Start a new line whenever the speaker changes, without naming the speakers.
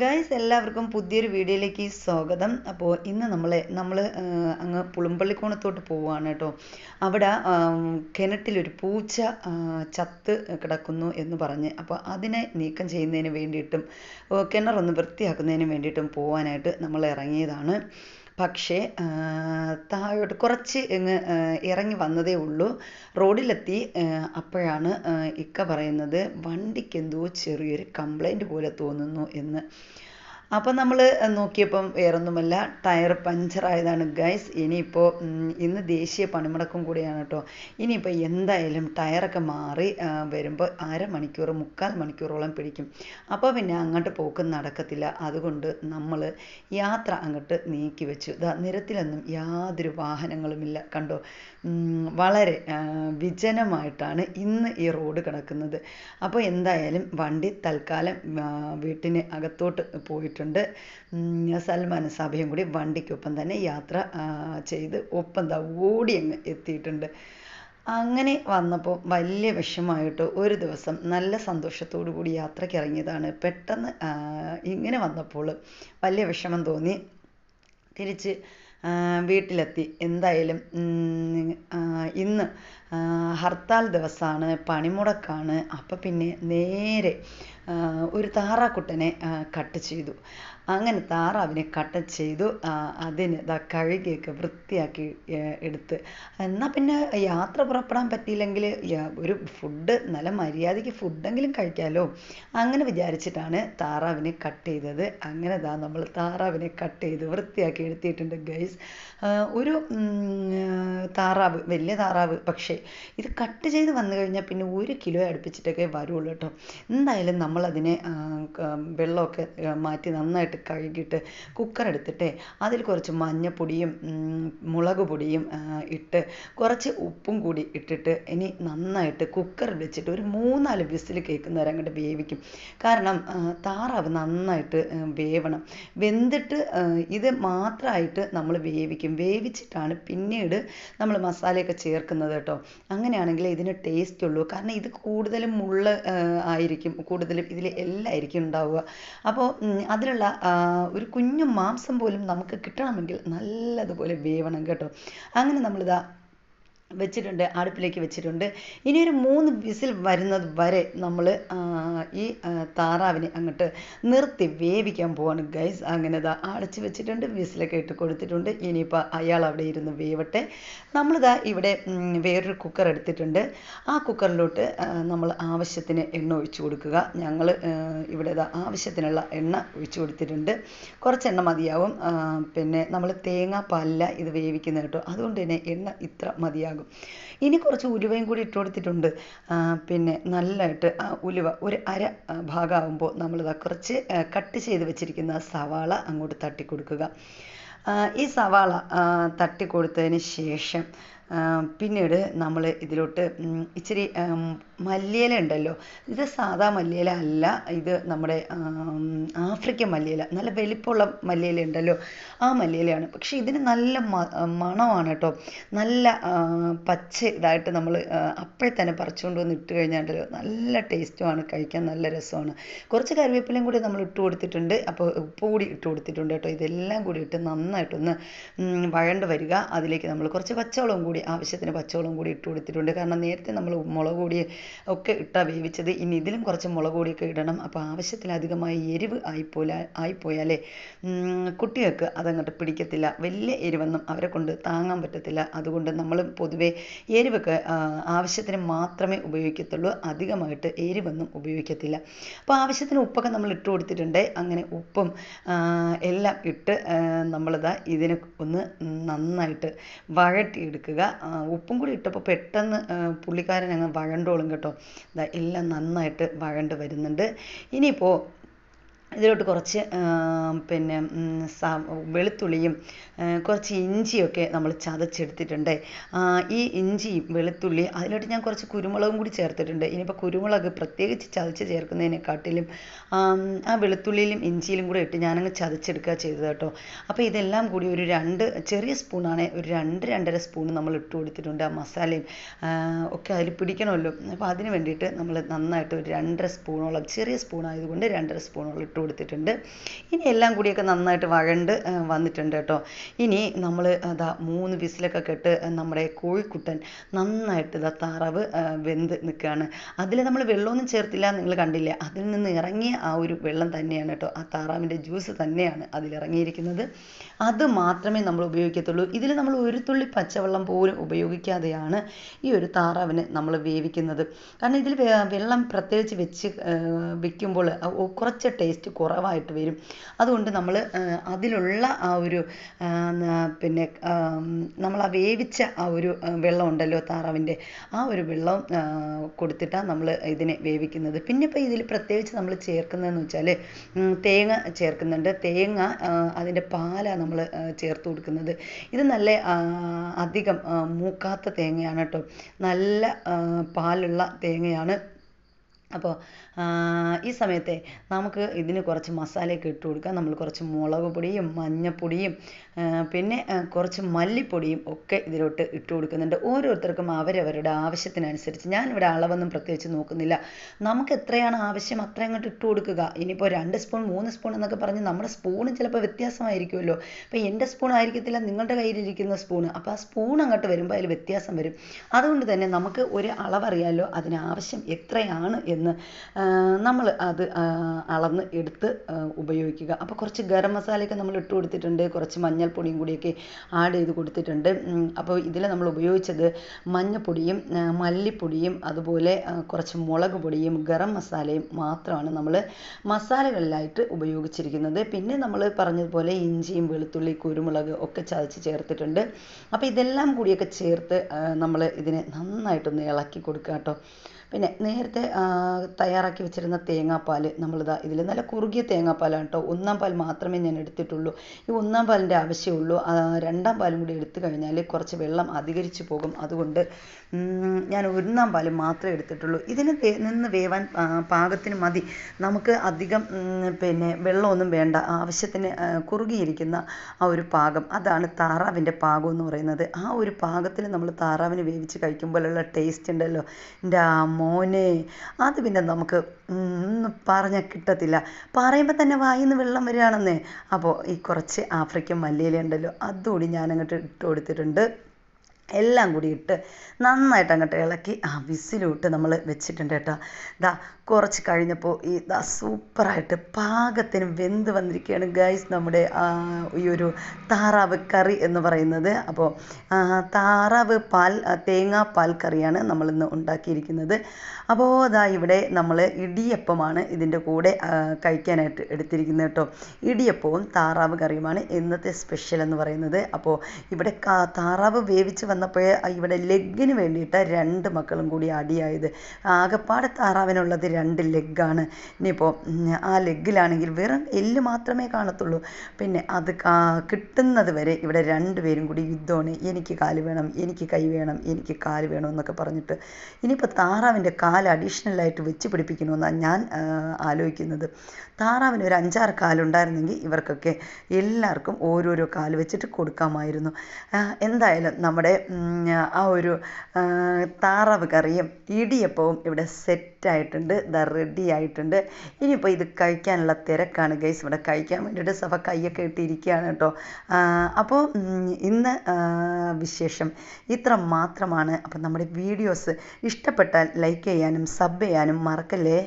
Guys എല്ലാവർക്കും പുതിയൊരു വീഡിയോയിലേക്ക് സ്വാഗതം. അപ്പോൾ ഇന്ന് നമ്മൾ നമ്മൾ അങ്ങ് പുളുമ്പള്ളിക്കോണത്തോട്ട് പോവുകയാണ് കേട്ടോ. അവിടെ കിണറ്റിലൊരു പൂച്ച ചത്ത് കിടക്കുന്നു എന്ന് പറഞ്ഞ് അപ്പോൾ അതിനെ നീക്കം ചെയ്യുന്നതിന് വേണ്ടിയിട്ടും കിണറൊന്ന് വൃത്തിയാക്കുന്നതിന് വേണ്ടിയിട്ടും പോകാനായിട്ട് നമ്മൾ ഇറങ്ങിയതാണ്. പക്ഷേ താഴോട്ട് കുറച്ച് ഇങ്ങ് ഇറങ്ങി വന്നതേ ഉള്ളൂ. റോഡിലെത്തി അപ്പോഴാണ് ഇക്ക പറയുന്നത് വണ്ടിക്ക് എന്തോ ചെറിയൊരു കംപ്ലൈന്റ് പോലെ തോന്നുന്നു എന്ന്. അപ്പം നമ്മൾ നോക്കിയപ്പം വേറൊന്നുമല്ല ടയർ പഞ്ചറായതാണ് ഗൈസ്. ഇനിയിപ്പോൾ ഇന്ന് ദേശീയ പണിമുടക്കും കൂടിയാണ് കേട്ടോ. ഇനിയിപ്പോൾ എന്തായാലും ടയറൊക്കെ മാറി വരുമ്പോൾ അരമണിക്കൂർ മുക്കാൽ മണിക്കൂറോളം പിടിക്കും. അപ്പോൾ പിന്നെ അങ്ങോട്ട് പോക്ക് നടക്കത്തില്ല. അതുകൊണ്ട് നമ്മൾ യാത്ര അങ്ങോട്ട് നീക്കി വെച്ചു. നിരത്തിലൊന്നും യാതൊരു വാഹനങ്ങളുമില്ല. കണ്ടോ? വളരെ വിജനമായിട്ടാണ് ഇന്ന് ഈ റോഡ് കിടക്കുന്നത്. അപ്പോൾ എന്തായാലും വണ്ടി തൽക്കാലം വീട്ടിന് അകത്തോട്ട് പോയിട്ടുണ്ട്. ഉം, സൽമാൻ സഭയും കൂടി വണ്ടിക്കൊപ്പം തന്നെ യാത്ര ചെയ്ത് ഒപ്പം ദാ ഓടി അങ്ങ് എത്തിയിട്ടുണ്ട്. അങ്ങനെ വന്നപ്പോൾ വലിയ വിഷമമായിട്ട് ഒരു ദിവസം നല്ല സന്തോഷത്തോടു കൂടി യാത്രയ്ക്ക് ഇറങ്ങിയതാണ്. പെട്ടെന്ന് ഇങ്ങനെ വന്നപ്പോൾ വലിയ വിഷമം തോന്നി. തിരിച്ച് വീട്ടിലെത്തി. എന്തായാലും ഇന്ന് ഹർത്താൽ ദിവസമാണ് പണിമുടക്കാണ്. അപ്പം പിന്നെ നേരെ ഒരു താറാക്കുട്ടനെ കട്ട് ചെയ്തു. അങ്ങനെ താറാവിനെ കട്ട് ചെയ്തു അതിന് ദാ കഴുകിയൊക്കെ വൃത്തിയാക്കി എടുത്ത്. എന്നാൽ പിന്നെ യാത്ര പുറപ്പെടാൻ പറ്റിയില്ലെങ്കിൽ ഒരു ഫുഡ് നല്ല മര്യാദയ്ക്ക് ഫുഡെങ്കിലും കഴിക്കാമല്ലോ അങ്ങനെ വിചാരിച്ചിട്ടാണ് താറാവിനെ കട്ട് ചെയ്തത്. അങ്ങനെ ദാ നമ്മൾ താറാവിനെ കട്ട് ചെയ്ത് വൃത്തിയാക്കി എടുത്തിട്ടുണ്ട് ഗൈസ്. ഒരു താറാവ് വലിയ താറാവ് പക്ഷേ ഇത് കട്ട് ചെയ്ത് വന്നു കഴിഞ്ഞാൽ പിന്നെ ഒരു കിലോ അടുപ്പിച്ചിട്ടൊക്കെ വരുള്ളൂ കേട്ടോ. എന്തായാലും നമ്മളതിനെ വെള്ളമൊക്കെ മാറ്റി നന്നായിട്ട് കഴുകിയിട്ട് കുക്കർ എടുത്തിട്ട് അതിൽ കുറച്ച് മഞ്ഞപ്പൊടിയും മുളക് പൊടിയും ഇട്ട് കുറച്ച് ഉപ്പും കൂടി ഇട്ടിട്ട് ഇനി നന്നായിട്ട് കുക്കറിൽ വെച്ചിട്ട് ഒരു മൂന്നാൽ വിസിൽ കേൾക്കുന്നവരെ അങ്ങോട്ട് വേവിക്കും. കാരണം താറാവ് നന്നായിട്ട് വേവണം. വെന്തിട്ട് ഇത് മാത്രമായിട്ട് നമ്മൾ വേവിക്കും. വേവിച്ചിട്ടാണ് പിന്നീട് നമ്മൾ മസാലയൊക്കെ ചേർക്കുന്നത് കേട്ടോ. അങ്ങനെയാണെങ്കിൽ ഇതിന് ടേസ്റ്റ് ഉള്ളൂ. കാരണം ഇത് കൂടുതലും മുള്ള് ആയിരിക്കും. കൂടുതലും ഇതിൽ എല്ലായിരിക്കും ഉണ്ടാവുക. അപ്പോൾ അതിലുള്ള ഒരു കുഞ്ഞു മാംസം പോലും നമുക്ക് കിട്ടണമെങ്കിൽ നല്ലതുപോലെ വേവണം കേട്ടോ. അങ്ങനെ നമ്മളിതാ വെച്ചിട്ടുണ്ട് അടുപ്പിലേക്ക് വെച്ചിട്ടുണ്ട്. ഇനി ഒരു മൂന്ന് വിസിൽ വരുന്നത് വരെ നമ്മൾ ഈ താറാവിനെ അങ്ങോട്ട് നിർത്തി വേവിക്കാൻ പോവാണ്. ഗൈസ് അങ്ങനെ ദാ അടച്ച് വെച്ചിട്ടുണ്ട് വിസിലൊക്കെ ഇട്ട് കൊടുത്തിട്ടുണ്ട്. ഇനിയിപ്പോൾ അയാൾ അവിടെ ഇരുന്ന് വേവട്ടെ. നമ്മളിതാ ഇവിടെ വേറൊരു കുക്കർ എടുത്തിട്ടുണ്ട്. ആ കുക്കറിലോട്ട് നമ്മൾ ആവശ്യത്തിന് എണ്ണ ഒഴിച്ചു കൊടുക്കുക. ഞങ്ങൾ ഇവിടെ ആവശ്യത്തിനുള്ള എണ്ണ ഒഴിച്ചു കൊടുത്തിട്ടുണ്ട്. കുറച്ച് എണ്ണ മതിയാവും. പിന്നെ നമ്മൾ തേങ്ങാപ്പാലില്ല ഇത് വേവിക്കുന്നത് കേട്ടോ. അതുകൊണ്ട് തന്നെ എണ്ണ ഇത്ര മതിയാകും. ഇനി കുറച്ച് ഉലുവയും കൂടി ഇട്ട് കൊടുത്തിട്ടുണ്ട്. പിന്നെ നല്ലതായിട്ട് ആ ഉലുവ ഒരു അര ഭാഗമാകുമ്പോൾ നമ്മളിതാ കുറച്ച് കട്ട് ചെയ്ത് വെച്ചിരിക്കുന്ന സവാള അങ്ങോട്ട് തട്ടി കൊടുക്കുക ഈ സവാള തട്ടി കൊടുത്തതിന് ശേഷം പിന്നീട് നമ്മൾ ഇതിലോട്ട് ഇച്ചിരി മല്ലിയില ഉണ്ടല്ലോ. ഇത് സാധാ മല്ലിയില അല്ല ഇത് നമ്മുടെ ആഫ്രിക്കൻ മല്ലിയില നല്ല വലിപ്പമുള്ള മല്ലിയില ഉണ്ടല്ലോ. ആ മല്ലിയിലയാണ്. പക്ഷെ ഇതിന് നല്ല മണമാണ് കേട്ടോ. നല്ല പച്ച ഇതായിട്ട് നമ്മൾ അപ്പോഴേ തന്നെ പറിച്ചുകൊണ്ട് വന്ന് ഇട്ട് കഴിഞ്ഞാണ്ടല്ലോ നല്ല ടേസ്റ്റുമാണ് കഴിക്കാൻ നല്ല രസമാണ്. കുറച്ച് കറിവേപ്പിലയും കൂടി നമ്മൾ ഇട്ട് കൊടുത്തിട്ടുണ്ട്. അപ്പോൾ ഉപ്പ് കൂടി ഇട്ട് കൊടുത്തിട്ടുണ്ട് കേട്ടോ. ഇതെല്ലാം കൂടി ഇട്ട് നന്നായിട്ടൊന്ന് വഴണ്ട് വരിക. അതിലേക്ക് നമ്മൾ കുറച്ച് പച്ചവെള്ളവും കൂടി ആവശ്യത്തിന് പച്ചവെള്ളം കൂടി ഇട്ട് കൊടുത്തിട്ടുണ്ട്. കാരണം നേരത്തെ നമ്മൾ മുളക് പൊടി ഒക്കെ ഇട്ടാ വേവിച്ചത് ഇനി ഇതിലും കുറച്ച് മുളക് പൊടിയൊക്കെ ഇടണം. അപ്പോൾ ആവശ്യത്തിലധികമായി എരിവ് ആയിപ്പോല ആയിപ്പോയാലേ പോയാലേ കുട്ടികൾക്ക് അതങ്ങോട്ട് പിടിക്കത്തില്ല. വലിയ എരിവൊന്നും അവരെ കൊണ്ട് താങ്ങാൻ പറ്റത്തില്ല. അതുകൊണ്ട് നമ്മൾ പൊതുവേ എരിവൊക്കെ ആവശ്യത്തിന് മാത്രമേ ഉപയോഗിക്കത്തുള്ളൂ. അധികമായിട്ട് എരിവൊന്നും ഉപയോഗിക്കത്തില്ല. അപ്പോൾ ആവശ്യത്തിന് ഉപ്പൊക്കെ നമ്മൾ ഇട്ട് കൊടുത്തിട്ടുണ്ട്. അങ്ങനെ ഉപ്പും എല്ലാം ഇട്ട് നമ്മളിതാ ഇതിനെ ഒന്ന് നന്നായിട്ട് വഴറ്റിയെടുക്കുക. ആ, ഉപ്പും കൂടി ഇട്ടപ്പോൾ പെട്ടെന്ന് പുള്ളിക്കാരൻ അങ്ങ് വഴണ്ടോളും കേട്ടോ. ഇതാ എല്ലാം നന്നായിട്ട് വഴണ്ട് വരുന്നുണ്ട്. ഇനിയിപ്പോൾ ഇതിലോട്ട് കുറച്ച് പിന്നെ വെളുത്തുള്ളിയും കുറച്ച് ഇഞ്ചിയൊക്കെ നമ്മൾ ചതച്ചെടുത്തിട്ടുണ്ട്. ഈ ഇഞ്ചിയും വെളുത്തുള്ളി അതിലോട്ട് ഞാൻ കുറച്ച് കുരുമുളകും കൂടി ചേർത്തിട്ടുണ്ട്. ഇനിയിപ്പോൾ കുരുമുളക് പ്രത്യേകിച്ച് ചതച്ച് ചേർക്കുന്നതിനെക്കാട്ടിലും ആം, വെളുത്തുള്ളിയിലും ഇഞ്ചിയിലും കൂടെ ഇട്ട് ഞാനങ്ങ് ചതച്ചെടുക്കുക ചെയ്തത് കേട്ടോ. അപ്പോൾ ഇതെല്ലാം കൂടി ഒരു രണ്ട് ചെറിയ സ്പൂണാണ് ഒരു രണ്ട് രണ്ടര സ്പൂൺ നമ്മൾ ഇട്ട് കൊടുത്തിട്ടുണ്ട് ആ മസാലയും ഒക്കെ അതിൽ പിടിക്കണമല്ലോ. അപ്പോൾ അതിന് വേണ്ടിയിട്ട് നമ്മൾ നന്നായിട്ട് ഒരു രണ്ടര സ്പൂണോളം ചെറിയ സ്പൂൺ ആയതുകൊണ്ട് രണ്ടര സ്പൂണോളം ഇട്ട് കൊടുത്തിട്ടുണ്ട്. ഇനി എല്ലാം കൂടിയൊക്കെ നന്നായിട്ട് വഴണ്ട് വന്നിട്ടുണ്ട് കേട്ടോ. ഇനി നമ്മൾ അതാ മൂന്ന് വിസിലൊക്കെ കെട്ട് നമ്മുടെ കോഴിക്കുട്ടൻ നന്നായിട്ട് ഇതാ താറാവ് വെന്ത് നിൽക്കുകയാണ് അതിൽ നമ്മൾ വെള്ളമൊന്നും ചേർത്തില്ല നിങ്ങൾ കണ്ടില്ലേ? അതിൽ നിന്ന് ഇറങ്ങിയ ആ ഒരു വെള്ളം തന്നെയാണ് കേട്ടോ. ആ താറാവിന്റെ ജ്യൂസ് തന്നെയാണ് അതിലിറങ്ങിയിരിക്കുന്നത് അത് മാത്രമേ നമ്മൾ ഉപയോഗിക്കത്തുള്ളൂ. ഇതിൽ നമ്മൾ ഒരു തുള്ളി പച്ചവെള്ളം പോലും ഉപയോഗിക്കാതെയാണ് ഈ ഒരു താറാവിനെ നമ്മൾ വേവിക്കുന്നത്. കാരണം ഇതിൽ വെള്ളം പ്രത്യേകിച്ച് വെച്ച് വെക്കുമ്പോൾ കുറച്ച് ടേസ്റ്റ് കുറവായിട്ട് വരും. അതുകൊണ്ട് നമ്മൾ അതിലുള്ള ആ ഒരു പിന്നെ നമ്മൾ ആ വേവിച്ച ആ ഒരു വെള്ളം ഉണ്ടല്ലോ താറാവിന്റെ ആ ഒരു വെള്ളം കൊടുത്തിട്ടാണ് നമ്മൾ ഇതിനെ വേവിക്കുന്നത്. പിന്നെ ഇപ്പോൾ ഇതിൽ പ്രത്യേകിച്ച് നമ്മൾ ചേർക്കുന്നതെന്ന് വെച്ചാൽ തേങ്ങ ചേർക്കുന്നുണ്ട്. തേങ്ങ അതിന്റെ പാലാണ് നമ്മൾ ചേർത്ത് കൊടുക്കുന്നത്. ഇത് നല്ല അധികം മൂക്കാത്ത തേങ്ങയാണ് കേട്ടോ. നല്ല പാലുള്ള തേങ്ങയാണ് അപ്പോൾ ഈ സമയത്തെ നമുക്ക് ഇതിന് കുറച്ച് മസാലയൊക്കെ ഇട്ട് കൊടുക്കാം. നമ്മൾ കുറച്ച് മുളക് പൊടിയും മഞ്ഞൾപ്പൊടിയും പിന്നെ കുറച്ച് മല്ലിപ്പൊടിയും ഒക്കെ ഇതിലോട്ട് ഇട്ട് കൊടുക്കുന്നുണ്ട്. ഓരോരുത്തർക്കും അവരവരുടെ ആവശ്യത്തിനനുസരിച്ച്. ഞാനിവിടെ അളവൊന്നും പ്രത്യേകിച്ച് നോക്കുന്നില്ല. നമുക്ക് എത്രയാണ് ആവശ്യം അത്ര അങ്ങോട്ട് ഇട്ട് കൊടുക്കുക. ഇനിയിപ്പോൾ രണ്ട് സ്പൂൺ മൂന്ന് സ്പൂൺ എന്നൊക്കെ പറഞ്ഞ് നമ്മുടെ സ്പൂണ് ചിലപ്പോൾ വ്യത്യാസമായിരിക്കുമല്ലോ. അപ്പോൾ എന്റെ സ്പൂൺ ആയിരിക്കത്തില്ല നിങ്ങളുടെ കയ്യിലിരിക്കുന്ന സ്പൂൺ അപ്പോൾ ആ സ്പൂൺ അങ്ങോട്ട് വരുമ്പോൾ അതിൽ വ്യത്യാസം വരും. അതുകൊണ്ട് തന്നെ നമുക്ക് ഒരു അളവറിയാമല്ലോ അതിനാവശ്യം എത്രയാണ് എന്ന് നമ്മൾ അത് അളന്ന് എടുത്ത് ഉപയോഗിക്കുക. അപ്പോൾ കുറച്ച് ഗരം മസാലയൊക്കെ നമ്മൾ ഇട്ട് കൊടുത്തിട്ടുണ്ട്. കുറച്ച് മഞ്ഞൾപ്പൊടിയും കൂടിയൊക്കെ ആഡ് ചെയ്ത് കൊടുത്തിട്ടുണ്ട്. അപ്പോൾ ഇതിൽ നമ്മൾ ഉപയോഗിച്ചത് മഞ്ഞൾപ്പൊടിയും മല്ലിപ്പൊടിയും അതുപോലെ കുറച്ച് മുളക് പൊടിയും ഗരം മസാലയും മാത്രമാണ് നമ്മൾ മസാലകളിലായിട്ട് ഉപയോഗിച്ചിരിക്കുന്നത്. പിന്നെ നമ്മൾ പറഞ്ഞതുപോലെ ഇഞ്ചിയും വെളുത്തുള്ളി കുരുമുളക് ഒക്കെ ചതച്ച് ചേർത്തിട്ടുണ്ട്. അപ്പോൾ ഇതെല്ലാം കൂടിയൊക്കെ ചേർത്ത് നമ്മൾ ഇതിനെ നന്നായിട്ടൊന്ന് ഇളക്കി കൊടുക്കുക കേട്ടോ പിന്നെ നേരത്തെ തയ്യാറാക്കി വെച്ചിരുന്ന തേങ്ങാപ്പാൽ നമ്മളിതാ ഇതിൽ നല്ല കുറുകിയ തേങ്ങാപ്പാലാണ് കേട്ടോ ഒന്നാം പാൽ മാത്രമേ ഞാൻ എടുത്തിട്ടുള്ളൂ. ഈ ഒന്നാം പാലിന്റെ ആവശ്യമുള്ളൂ. രണ്ടാം പാലും കൂടി എടുത്തു കഴിഞ്ഞാൽ കുറച്ച് വെള്ളം അധികരിച്ചു പോകും. അതുകൊണ്ട് ഞാൻ ഒന്നാം പാൽ മാത്രമേ എടുത്തിട്ടുള്ളൂ. ഇതിന് നിന്ന് വേവാൻ പാകത്തിന് മതി. നമുക്ക് അധികം പിന്നെ വെള്ളമൊന്നും വേണ്ട. ആവശ്യത്തിന് കുറുകിയിരിക്കുന്ന ആ ഒരു പാകം. അതാണ് താറാവിന്റെ പാകം എന്ന് പറയുന്നത്. ആ ഒരു പാകത്തിൽ നമ്മൾ താറാവിന് വേവിച്ച് കഴിക്കുമ്പോഴുള്ള ടേസ്റ്റ് ഉണ്ടല്ലോ. എന്റെ മോനെ അത് പിന്നെ നമുക്ക് ഒന്നും പറഞ്ഞാൽ കിട്ടത്തില്ല. പറയുമ്പോൾ തന്നെ വായിൽ നിന്ന് വെള്ളം വരികയാണെന്നേ. അപ്പോൾ ഈ കുറച്ച് ആഫ്രിക്കൻ മല്ലിയില ഉണ്ടല്ലോ അതുകൂടി ഞാൻ അങ്ങോട്ട് ഇട്ട് കൊടുത്തിട്ടുണ്ട്. എല്ലാം കൂടി ഇട്ട് നന്നായിട്ട് അങ്ങോട്ട് ഇളക്കി ആ വിസിലിട്ട് നമ്മൾ വെച്ചിട്ടുണ്ട് കേട്ടോ. ദാ കുറച്ച് കഴിഞ്ഞപ്പോൾ ഈ ദാ സൂപ്പറായിട്ട് പാകത്തിന് വെന്ത് വന്നിരിക്കുകയാണ് ഗൈസ് നമ്മുടെ ഈ ഒരു താറാവ് കറി എന്ന് പറയുന്നത്. അപ്പോൾ താറാവ് പാൽ തേങ്ങാ പാൽ കറിയാണ് നമ്മളിന്ന് ഉണ്ടാക്കിയിരിക്കുന്നത്. അപ്പോൾ അതാ ഇവിടെ നമ്മൾ ഇടിയപ്പമാണ് ഇതിന്റെ കൂടെ കഴിക്കാനായിട്ട് എടുത്തിരിക്കുന്നത് കേട്ടോ. ഇടിയപ്പവും താറാവ് കറിയുമാണ് ഇന്നത്തെ സ്പെഷ്യൽ എന്ന് പറയുന്നത്. അപ്പോൾ ഇവിടെ താറാവ് വേവിച്ച് വന്നപ്പോൾ ഇവിടെ ലെഗിന് വേണ്ടിയിട്ട് രണ്ട് മക്കളും കൂടി അടിയായത്. ആകപ്പാടെ താറാവിനുള്ളത് രണ്ട് ലെഗ്ഗാണ് ഇനിയിപ്പോൾ ആ ലെഗിലാണെങ്കിൽ വെറും എല്ല് മാത്രമേ കാണത്തുള്ളൂ. പിന്നെ അത് കിട്ടുന്നത് വരെ ഇവിടെ രണ്ടുപേരും കൂടി യുദ്ധമാണ്. എനിക്ക് കാൽ വേണം എനിക്ക് കൈ വേണം എനിക്ക് കാൽ വേണം എന്നൊക്കെ പറഞ്ഞിട്ട് ഇനിയിപ്പോൾ താറാവിന്റെ കാൽ അഡീഷണലായിട്ട് വെച്ച് പിടിപ്പിക്കണമെന്നാണ് ഞാൻ ആലോചിക്കുന്നത്. താറാവിന് ഒരു അഞ്ചാറ് കാലുണ്ടായിരുന്നെങ്കിൽ ഇവർക്കൊക്കെ എല്ലാവർക്കും ഓരോരോ കാൽ വെച്ചിട്ട് കൊടുക്കാമായിരുന്നു. എന്തായാലും നമ്മുടെ ആ ഒരു താറാവ് കറിയും ഇടിയപ്പവും ഇവിടെ സെറ്റായിട്ടുണ്ട് ഇതാ റെഡി ആയിട്ടുണ്ട്. ഇനിയിപ്പോൾ ഇത് കഴിക്കാനുള്ള തിരക്കാണ് ഗൈസ് ഇവിടെ കഴിക്കാൻ വേണ്ടിയിട്ട് സഭ കൈയൊക്കെ ഇട്ടിരിക്കുകയാണ് കേട്ടോ. അപ്പോൾ ഇന്ന് വിശേഷം ഇത്ര മാത്രമാണ്. അപ്പം നമ്മുടെ വീഡിയോസ് ഇഷ്ടപ്പെട്ടാൽ ലൈക്ക് ചെയ്യാനും സബ് ചെയ്യാനും മറക്കല്ലേ?